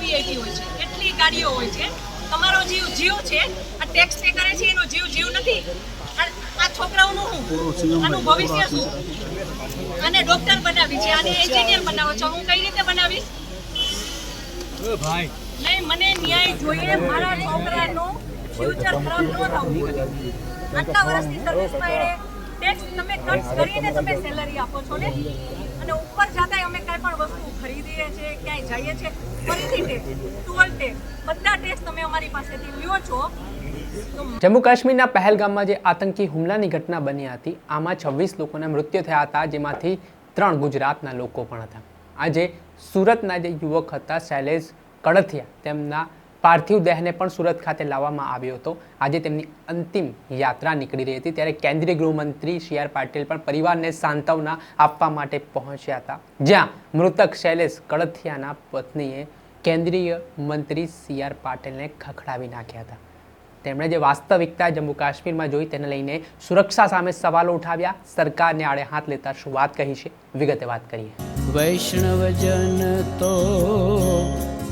VIP હોય છે. કેટલી ગાડીઓ હોય છે. તમારો જીવ જીવ છે. આ ટેક્સ પે કરે છે એનો જીવ જીવ નથી. આ- છોકરાઓનું શું? આનું ભવિષ્ય શું? આને ડોક્ટર બનાવી છે આને એન્જિનિયર બનાવો છો. હું કઈ રીતે બનાવીશ? નહીં મને ન્યાય જોઈએ મારા છોકરાનું ફ્યુચર ખરાબ ન થવું આટલા વર્ષની સર્વિસમાં એને ટેક્સ તમે કટ કરીને તમે સેલરી આપો છો ને? અને ઉપર જતા અમે કાંઈ પણ વસ્તુ ખરીદીએ છીએ, ક્યાંય જઈએ છીએ, ફરીથી ટેક્સ ટોલ ટેક્સ બધા ટેક્સ તમે અમારી પાસેથી લ્યો છો. જમ્મુ કાશ્મીરના પહેલગામમાં જે આતંકી હુમલાની ઘટના બની હતી, આમાં છવ્વીસ લોકોના મૃત્યુ થયા હતા, જેમાંથી ત્રણ ગુજરાતના લોકો પણ હતા. આજે સુરતના જે યુવક હતા, શૈલેષ કડથિયા, તેમના પાર્થિવ દેહને પણ સુરત ખાતે લાવવામાં આવ્યો હતો. આજે તેમની અંતિમ યાત્રા નીકળી રહી હતી. ત્યારે કેન્દ્રીય ગૃહમંત્રી સી આર પાટીલ પણ પરિવારને સાંત્વના આપવા માટે પહોંચ્યા હતા. જ્યાં મૃતક શૈલેષ કળથિયાના પત્નીએ કેન્દ્રીય મંત્રી સી આર પાટીલને ખખડાવી નાખ્યા હતા. તેમણે જે વાસ્તવિકતા જમ્મુ કાશ્મીરમાં જોઈ તેને લઈને સુરક્ષા સામે સવાલો ઉઠાવ્યા. સરકારને આડે હાથ લેતા શું વાત કહી છે? વિગતે વાત કરીએ. વૈષ્ણવજન તો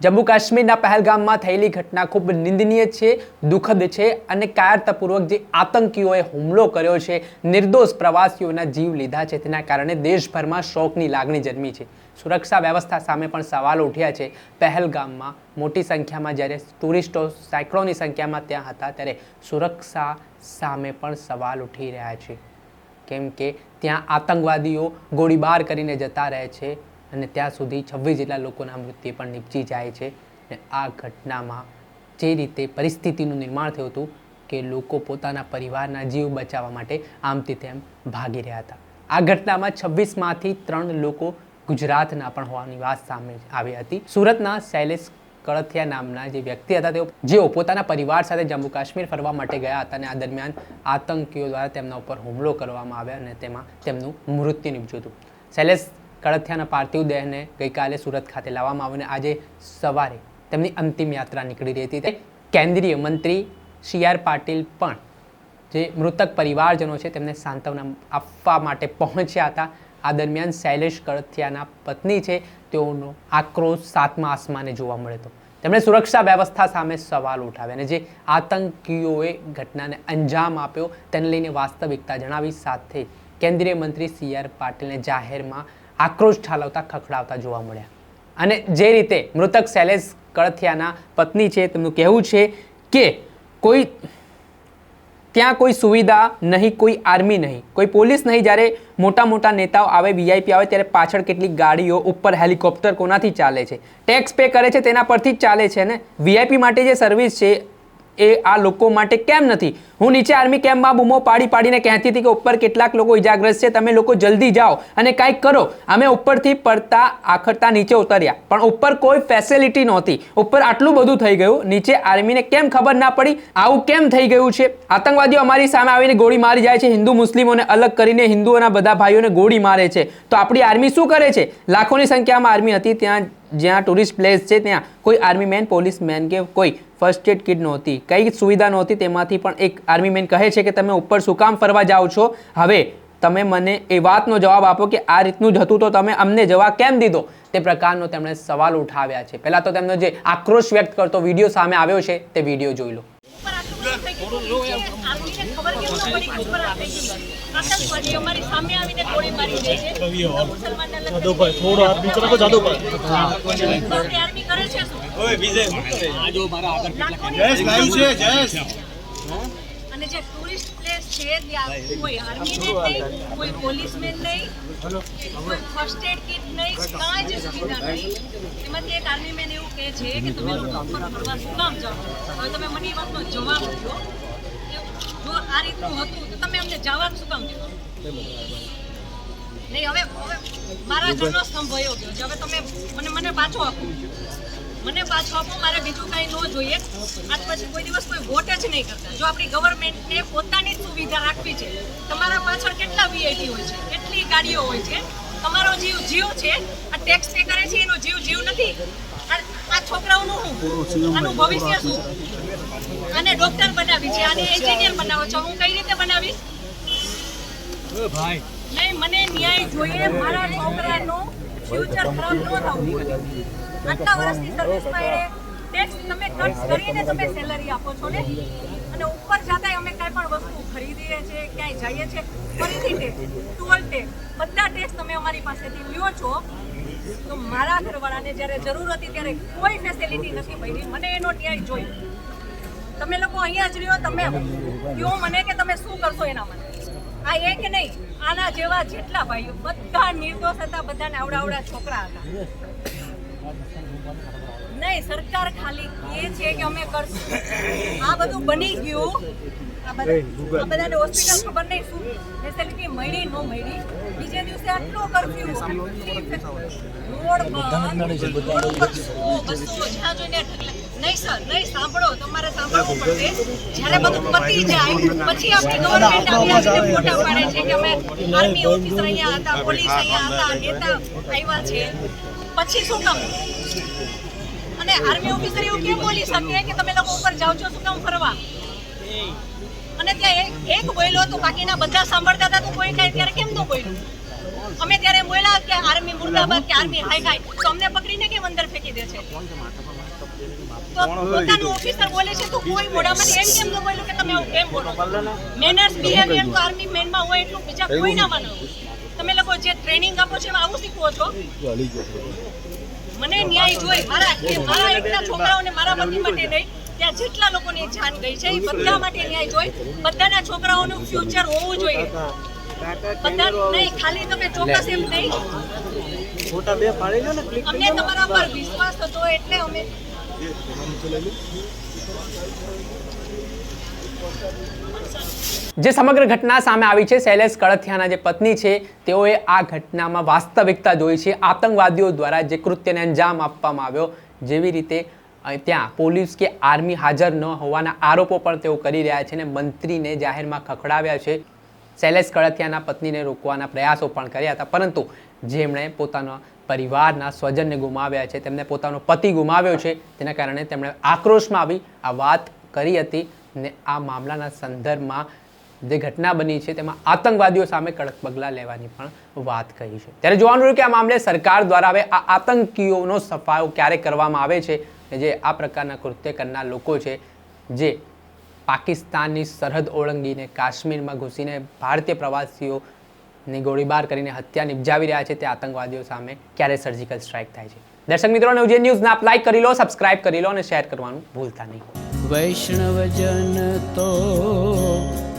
જમ્મુ કાશ્મીરના પહેલગામમાં થયેલી ઘટના ખૂબ નિંદનીય છે, દુઃખદ છે અને કાયરતાપૂર્વક જે આતંકીઓએ હુમલો કર્યો છે, નિર્દોષ પ્રવાસીઓના જીવ લીધા છે, તેના કારણે દેશભરમાં શોકની લાગણી જન્મી છે. સુરક્ષા વ્યવસ્થા સામે પણ સવાલ ઉઠ્યા છે. પહેલગામમાં મોટી સંખ્યામાં જ્યારે ટુરિસ્ટો સેંકડોની સંખ્યામાં ત્યાં હતા, ત્યારે સુરક્ષા સામે પણ સવાલ ઉઠી રહ્યા છે. કેમ કે ત્યાં આતંકવાદીઓ ગોળીબાર કરીને જતા રહે છે અને ત્યાં સુધી છવ્વીસ જેટલા લોકોના મૃત્યુ પણ નીપજી જાય છે. અને આ ઘટનામાં જે રીતે પરિસ્થિતિનું નિર્માણ થયું હતું કે લોકો પોતાના પરિવારના જીવ બચાવવા માટે આમથી તેમ ભાગી રહ્યા હતા. આ ઘટનામાં છવ્વીસમાંથી ત્રણ લોકો ગુજરાતના પણ હોવાની વાત સામે આવી હતી. સુરતના શૈલેષ કળથિયા નામના જે વ્યક્તિ હતા તેઓ, જેઓ પોતાના પરિવાર સાથે જમ્મુ કાશ્મીર ફરવા માટે ગયા હતા અને આ દરમિયાન આતંકીઓ દ્વારા તેમના ઉપર હુમલો કરવામાં આવ્યા અને તેમાં તેમનું મૃત્યુ નીપજ્યું હતું. શૈલેષ કળથિયાના પાર્થિવ દેહને ગઈકાલે સુરત ખાતે લાવવામાં આવ્યો અને આજે સવારે તેમની અંતિમ યાત્રા નીકળી રહી હતી. તે કેન્દ્રીય મંત્રી સી આર પાટીલ પણ જે મૃતક પરિવારજનો છે તેમને સાંત્વના આપવા માટે પહોંચ્યા હતા. આ દરમિયાન શૈલેષ કળથિયાના પત્ની છે તેઓનો આક્રોશ સાતમા આસમાને જોવા મળ્યો હતો. તેમણે સુરક્ષા વ્યવસ્થા સામે સવાલ ઉઠાવ્યા અને જે આતંકીઓએ ઘટનાને અંજામ આપ્યો તેને લઈને વાસ્તવિકતા જણાવી સાથે કેન્દ્રીય મંત્રી સી આર પાટીલને જાહેરમાં આક્રોશ ઠાલવતા, ખખડાવતા જોવા મળ્યા. અને જે રીતે મૃતક શૈલેષ કળથિયાના પત્ની છે, તેમનું કહેવું છે કે કોઈ, ત્યાં કોઈ સુવિધા નહીં, કોઈ આર્મી નહીં. કોઈ પોલીસ નહીં, જ્યારે મોટા મોટા નેતાઓ આવે, વીઆઈપી આવે, ત્યારે પાછળ કેટલીક ગાડીઓ ઉપર હેલિકોપ્ટર કોનાથી ચાલે છે? ટેક્સ પે કરે છે, તેના પરથી જ ચાલે છે ને? વીઆઈપી માટે જે સર્વિસ છે એ આ લોકો માટે કેમ નથી? હું નીચે આર્મી કેમ્પમાં બૂમો પાડી પાડીને કહેતી હતી કે ઉપર કેટલાક લોકો ઇજાગ્રસ્ત છે, તમે લોકો જલ્દી જાઓ અને કાંઈક કરો. અમે ઉપરથી પડતા, આખરતા નીચે ઉતર્યા. પણ ઉપર કોઈ ફેસિલિટી નહોતી. ઉપર આટલું બધું થઈ ગયું. નીચે આર્મીને કેમ ખબર ના પડી? આવું કેમ થઈ ગયું છે? આતંકવાદીઓ અમારી સામે આવીને ગોળી મારી જાય છે. હિન્દુ મુસ્લિમોને અલગ કરીને હિન્દુઓના બધા ભાઈઓને ગોળી મારે છે. તો આપણી આર્મી શું કરે છે? લાખોની સંખ્યામાં આર્મી હતી. ત્યાં જ્યાં ટુરિસ્ટ પ્લેસ છે, ત્યાં કોઈ આર્મી મેન પોલીસ મેન કે કોઈ ફર્સ્ટ એડ કિટ નહોતી. કઈ સુવિધા નહોતી, તેમાંથી પણ એક આર્મી મેન કહે છે કે તમે ઉપર શું કામ ફરવા જાઓ છો? હવે તમે મને એ વાતનો જવાબ આપો કે આ રીતનું જ હતું તો તમે અમને જવાબ કેમ દીધો? તે પ્રકારનો તેમણે સવાલ ઉઠાવ્યા છે. પહેલા તો તેમનો જે આક્રોશ વ્યક્ત કરતો વીડિયો સામે આવ્યો છે, તે વીડિયો જોઈ લો. આર્મીને અને જે ટુરિસ્ટ પ્લેસ છે ત્યાં કોઈ આર્મી નહીં કોઈ પોલીસમેન નહીં કોઈ ફર્સ્ટ એડ કિટ નહીં કાંઈ જ સુવિધા નહીં. એમાંથી એક આર્મી મેન એવું કહે છે કે તમે લોકો ઉપર ફરવા શું કામ જાઓ હવે તમે મને એ વાતનો જવાબ આપો. આ રીતનું હતું તો તમે અમને જવાનું શું કામ દીધો? નહીં હવે હવે મારા ઘરનો સ્તંભ ભયો ગયો છે. હવે તમે મને મને પાછો આપો. મને પાછો આપો મારે બીજું કાંઈ ન જોઈએ. આજ પછી કોઈ દિવસ કોઈ વોટ જ નહીં કરતા. જો આપણી ગવર્મેન્ટને પોતાની સુવિધા રાખવી છે. તમારા પાછળ કેટલા વીઆઈટી હોય છે? કેટલી ગાડીઓ હોય છે? તમારો જીવ જીવ છે. આ ટેક્સ પે કરે છે એનો જીવ જીવ નથી. આ છોકરાઓનું શું? આનું ભવિષ્ય શું? આને ડોક્ટર બનાવી છે, આને એન્જિનિયર બનાવો છો. હું કઈ રીતે બનાવીશ? નહીં, મને ન્યાય જોઈએ. મારા છોકરાનું ફ્યુચર ખરાબ ન થવું આટલા વર્ષની સર્વિસમાં એણે તમે કટ કરીને તમે સેલરી આપો છો ને? અને ઉપર જતા અમે કાંઈ પણ વસ્તુ ખરીદીએ છીએ, ક્યાંય જઈએ છીએ. ફરીથી ટેક્સ ટુઅલ ટેક્સ બધા ટેક્સ તમે અમારી પાસેથી લ્યો છો. તો મારા ઘરવાળાને જ્યારે જરૂર હતી ત્યારે કોઈ ફેસિલિટી નથી મળી મને એનો ન્યાય જોઈ. તમે લોકો અહીંયા જ રહ્યો, તમે કહો મને કે તમે શું કરશો એના માટે આ એક નહીં, આના જેવા જેટલા ભાઈઓ, બધા નિર્દોષ હતા, બધાને આવડા આવડા છોકરા હતા. નહીં, સરકાર ખાલી એ છે કે અમે કરશું. આ બધું બની ગયું. બધાને હોસ્પિટલ ખબર નહીં શું ફેસિલિટી મળી ન મળી. બીજે દિવસે આટલો કરફ્યુ રોડ બસો બસો જ્યાં જોઈને નહીં સર નહીં સાંભળો તમારે સાંભળવું પડશે. જ્યારે બધું પતી જાય પછી આપણી ગવર્મેન્ટ ફોટા પાડે છે કે અમે આર્મી ઓફિસર અહીંયા હતા પોલીસ અહીંયા હતા નેતા આવ્યા છે. પછી શું કામ? અને આર્મી ઓફિસર એવું કેમ બોલી શકે કે તમે લોકો ઉપર જાઓ છો? શું કામ ફરવા? અને ત્યાં એક- બોલ્યો તો બાકીના બધા સાંભળતા હતા તો કોઈ કાંઈ ત્યારે કેમ ન બોલ્યું? અમે ત્યારે બોલ્યા કે આર્મી મુર્દાબાદ કે આર્મી હાય હાઈ તો અમને પકડીને કેમ અંદર ફેંકી દે છે? તો પોતાનું ઓફિસર બોલે છે તો કોઈ મોઢામાંથી એમ કેમ ન બોલ્યું કે તમે કેમ બોલો? મેનર્સ બિહેવિયર તો આર્મી મેનમાં હોય એટલું બીજા કોઈ ના માનો તમે લોકો જે ટ્રેનિંગ આપો છો એમાં આવું શીખવો છો? મને ન્યાય જોઈ મારા મારા એકના છોકરાઓને મારા પતિ માટે નહીં. ત્યાં જેટલા લોકોની જાન ગઈ છે એ બધા માટે ન્યાય જોઈ બધાના છોકરાઓનું ફ્યુચર હોવું જોઈએ. બધા નહીં ખાલી તમે ચોક્કસ એમ નહીં. અમને તમારા પર વિશ્વાસ હતો એટલે અમે જે સમગ્ર ઘટના સામે આવી છે શૈલેષ કળથિયાના જે પત્ની છે તેઓએ આ ઘટનામાં વાસ્તવિકતા જોઈ છે. આતંકવાદીઓ દ્વારા જે કૃત્યને અંજામ આપવામાં આવ્યો જેવી રીતે ત્યાં પોલીસ કે આર્મી હાજર ન હોવાના આરોપો પણ તેઓ કરી રહ્યા છે અને મંત્રીને જાહેરમાં ખખડાવ્યા છે. શૈલેષ કળથિયાના પત્નીને રોકવાના પ્રયાસો પણ કર્યા હતા, પરંતુ જેમણે પોતાના પરિવારના સ્વજનને ગુમાવ્યા છે, તેમને પોતાનો પતિ ગુમાવ્યો છે, તેના કારણે તેમણે આક્રોશમાં આવી આ વાત કરી હતી ને આ મામલાના સંદર્ભમાં જે ઘટના બની છે તેમાં આતંકવાદીઓ સામે કડક પગલાં લેવાની પણ વાત કહી છે. ત્યારે જોવાનું રહ્યું કે આ મામલે સરકાર દ્વારા હવે આ આતંકીઓનો સફાયો ક્યારે કરવામાં આવે છે જે આ પ્રકારના કૃત્ય કરનાર લોકો છે, જે પાકિસ્તાનની સરહદ ઓળંગીને કાશ્મીરમાં ઘૂસીને ભારતીય પ્રવાસીઓની ગોળીબાર કરીને હત્યા નિપજાવી રહ્યા છે, તે આતંકવાદીઓ સામે ક્યારે સર્જિકલ સ્ટ્રાઇક થાય છે. દર્શક મિત્રો નવજે ન્યૂઝને આપ લાઈક કરી લો સબસ્ક્રાઇબ કરી લો અને શેર કરવાનું ભૂલતા નહીં. વૈષ્ણવજન તો